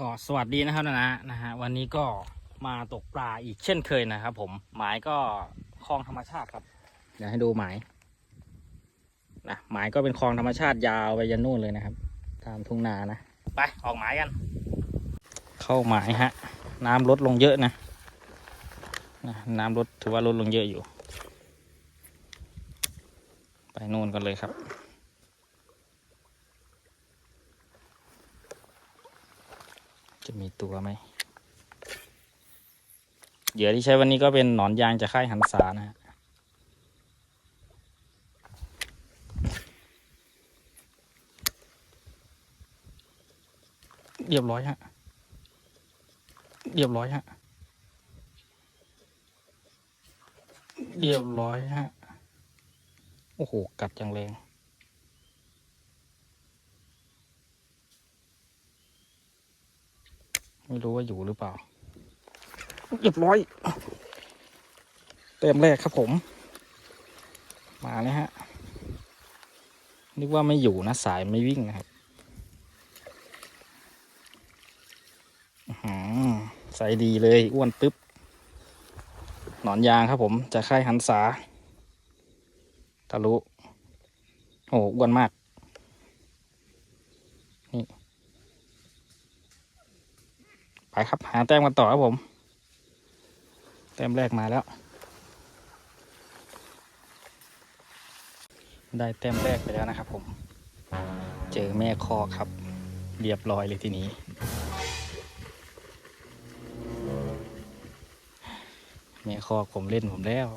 ก็สวัสดีนะครับนะนะนะฮะวันนี้ก็มาตกปลาอีกเช่นเคยนะครับผมหมายก็คลองธรรมชาติครับ เดี๋ยวให้ดูหมายนะหมายก็เป็นคลองธรรมชาติยาวไปยันนู่นเลยนะครับ ตามทุ่งนานะไปออกหมายกัน เข้าหมายฮะ น้ำลดลงเยอะนะนะน้ำลดถือว่าลดลงเยอะอยู่ ไปนู่นกันเลยครับ จะมีตัวไหมเหยื่อที่ใช้วันนี้ก็เป็นหนอนยางจากค่ายหันษานะฮะเรียบร้อยฮะ เรียบร้อยฮะ เรียบร้อยฮะ โอ้โห กัดอย่างแรง ไม่รู้ว่าอยู่หรือเปล่าเรียบร้อย เต็มแรกครับผม มาเลยฮะ นึกว่าไม่อยู่นะสายไม่วิ่งนะครับอื้อหือใส่ดีเลย อ้วนปึ๊บ หนอนยางครับผม จะค่ายหันษาทะลุ โอ้โหอ้วนมาก นี่ ไปครับ หาแต้มกันต่อครับผม แต้มแรกมาแล้ว ได้แต้มแรกไปแล้วนะครับ ผม เจอแม่คอครับ เรียบร้อยเลยทีนี้แม่คอผมเล่นผมแล้ว